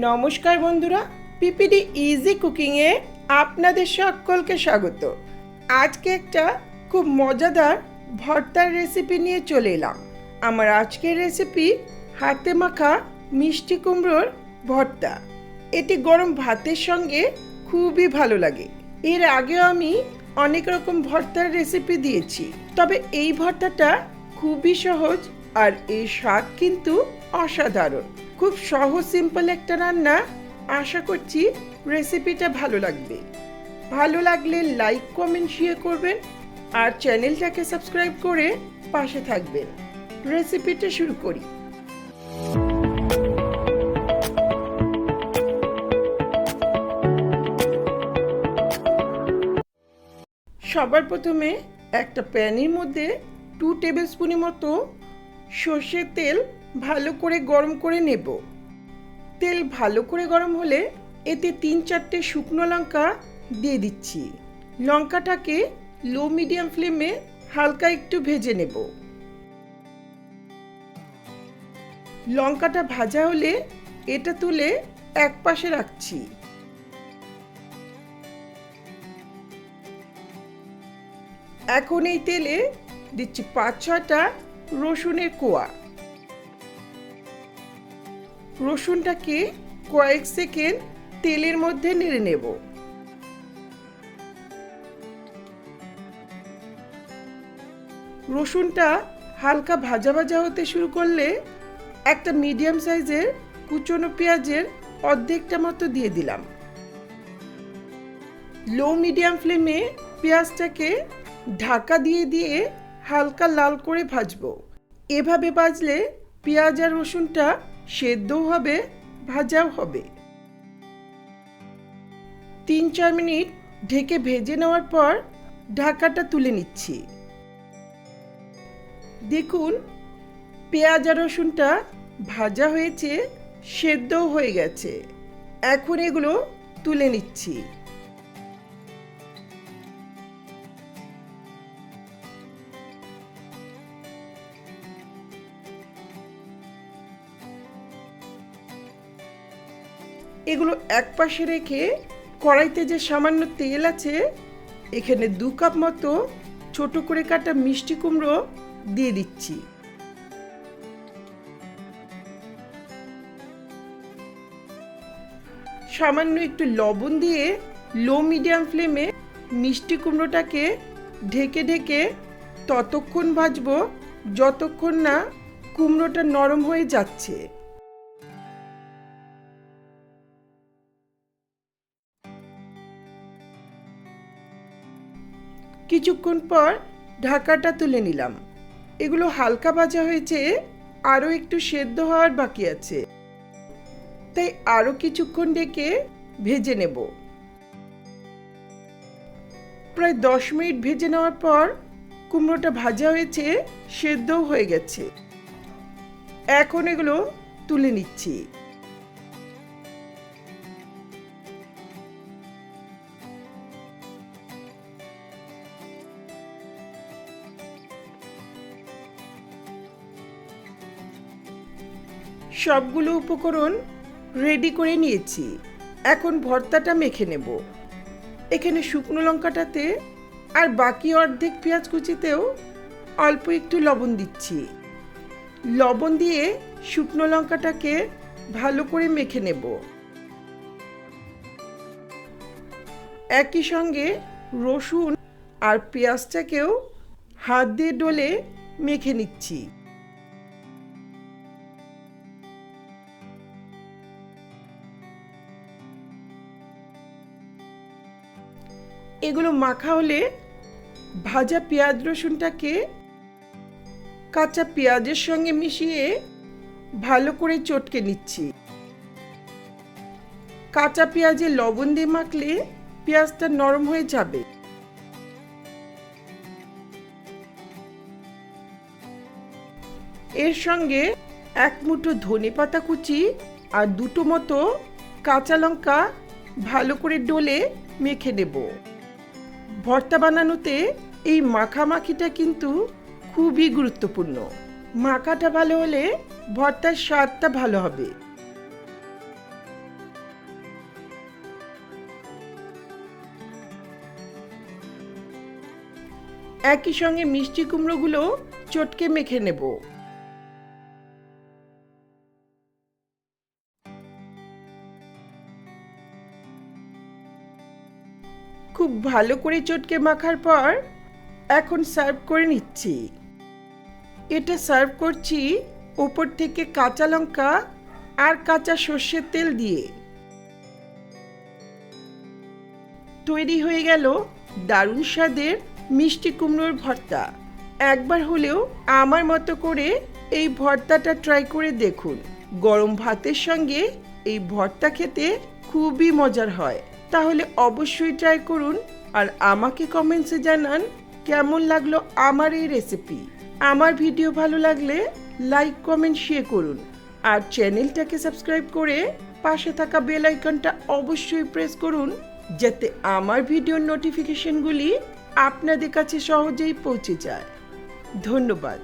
নমস্কার বন্ধুরা PPD easy কুকিংয়ে আপনাদের সকলকে স্বাগত। আজকে একটা খুব মজাদার ভর্তার রেসিপি নিয়ে চলে এলাম। আমার আজকের রেসিপি হাতে মাখা মিষ্টি কুমড়োর ভর্তা। এটি গরম ভাতের সঙ্গে খুবই ভালো লাগে। এর আগেও আমি অনেক রকম ভর্তার রেসিপি দিয়েছি। তবে এই ভর্তাটা খুবই সহজ আর এই স্বাদ কিন্তু অসাধারণ। খুব সহজ সিম্পল একটা রান্না। আশা করছি রেসিপিটা ভালো লাগবে। ভালো লাগলে লাইক কমেন্ট শেয়ার করবেন আর চ্যানেলটাকে সাবস্ক্রাইব করে পাশে থাকবেন। রেসিপিটা শুরু করি। সবার প্রথমে একটা প্যানের মধ্যে টু টেবিল স্পুনের মতো সর্ষের তেল ভালো করে গরম করে নেব। তেল ভালো করে গরম হলে এতে তিন চারটে শুকনো লঙ্কা দিয়ে দিচ্ছি। লঙ্কাটাকে লো মিডিয়াম ফ্লেমে হালকা একটু ভেজে নেব। লঙ্কাটা ভাজা হলে এটা তুলে এক পাশে রাখছি। এখন এই তেলে দিচ্ছি পাঁচ ছটা রসুনের কোয়া। রসুনটাকে কয়েক সেকেন্ড তেলের মধ্যে নেড়ে নেব? রসুনটা হালকা ভাজা ভাজা হতে শুরু করলে একটা মিডিয়াম সাইজের কুচনো পেঁয়াজের অর্ধেকটা মতো দিয়ে দিলাম। লো মিডিয়াম ফ্লেমে পেঁয়াজটাকে ঢাকা দিয়ে দিয়ে হালকা লাল করে ভাজবো। এভাবে ভাজলে পেঁয়াজ আর রসুনটা সেদ্ধও হবে, ভাজাও হবে। তিন চার মিনিট ঢেকে ভেজে নেওয়ার পর ঢাকাটা তুলে নিচ্ছি। দেখুন, পেঁয়াজ আর রসুনটা ভাজা হয়েছে, সেদ্ধও হয়ে গেছে। এখন এগুলো তুলে নিচ্ছি। এগুলো এক পাশে রেখে কড়াইতে যে সামান্য তেল আছে, এখানে দু কাপ মতো ছোট করে কাটা মিষ্টি কুমড়ো দিয়ে দিচ্ছি। সামান্য একটু লবণ দিয়ে লো মিডিয়াম ফ্লেমে মিষ্টি কুমড়োটাকে ঢেকে ঢেকে ততক্ষণ ভাজবো, যতক্ষণ না কুমড়োটা নরম হয়ে যাচ্ছে। কিছুক্ষণ পর ঢাকাটা তুলে নিলাম। এগুলো হালকা ভাজা হয়েছে, আরও একটু সেদ্ধ হওয়ার বাকি আছে। তাই আরও কিছুক্ষণ ডেকে ভেজে নেব। প্রায় দশ মিনিট ভেজে নেওয়ার পর কুমড়োটা ভাজা হয়েছে, সেদ্ধও হয়ে গেছে। এখন এগুলো তুলে নিচ্ছি। সবগুলো উপকরণ রেডি করে নিয়েছি। এখন ভর্তাটা মেখে নেব। এখানে শুকনো লঙ্কাটাতে আর বাকি অর্ধেক পেঁয়াজ কুচিতেও অল্প একটু লবণ দিচ্ছি। লবণ দিয়ে শুকনো লঙ্কাটাকে ভালো করে মেখে নেব। একই সঙ্গে রসুন আর পেঁয়াজটাকেও হাত দিয়ে ডলে মেখে নিচ্ছি। এগুলো মাখা হলে ভাজা পেঁয়াজ রসুনটাকে কাঁচা পেঁয়াজের সঙ্গে মিশিয়ে ভালো করে চটকে নিচ্ছি। কাঁচা পেঁয়াজে লবণ দিয়ে মাখলে পেঁয়াজটা নরম হয়ে যাবে। এর সঙ্গে এক মুঠো ধনে পাতা কুচি আর দুটো মতো কাঁচা লঙ্কা ভালো করে ডলে মেখে নেব। ভর্তা বানানোতে এই মাখামাখিটা কিন্তু খুবই গুরুত্বপূর্ণ। মাখাটা ভালো হলে ভর্তার স্বাদটা ভালো হবে। একই সঙ্গে মিষ্টি কুমড়োগুলো চটকে মেখে নেব। খুব ভালো করে চটকে মাখার পর এখন সার্ভ করে নিচ্ছি। এটা সার্ভ করছি ওপর থেকে কাঁচা লঙ্কা আর কাঁচা সর্ষের তেল দিয়ে। তৈরি হয়ে গেল দারুণ স্বাদের মিষ্টি কুমড়োর ভর্তা। একবার হলেও আমার মতো করে এই ভর্তাটা ট্রাই করে দেখুন। গরম ভাতের সঙ্গে এই ভর্তা খেতে খুবই মজার হয়। তাহলে অবশ্যই ট্রাই করুন আর আমাকে কমেন্টসে জানান কেমন লাগল আমার এই রেসিপি আমার ভিডিও ভালো লাগলে লাইক কমেন্ট শেয়ার করুন। আর চ্যানেলটাকে সাবস্ক্রাইব করে পাশে থাকা বেল আইকনটা অবশ্যই প্রেস করুন, যাতে আমার ভিডিওর নোটিফিকেশনগুলি আপনাদের কাছে সহজেই পৌঁছে যায়। ধন্যবাদ।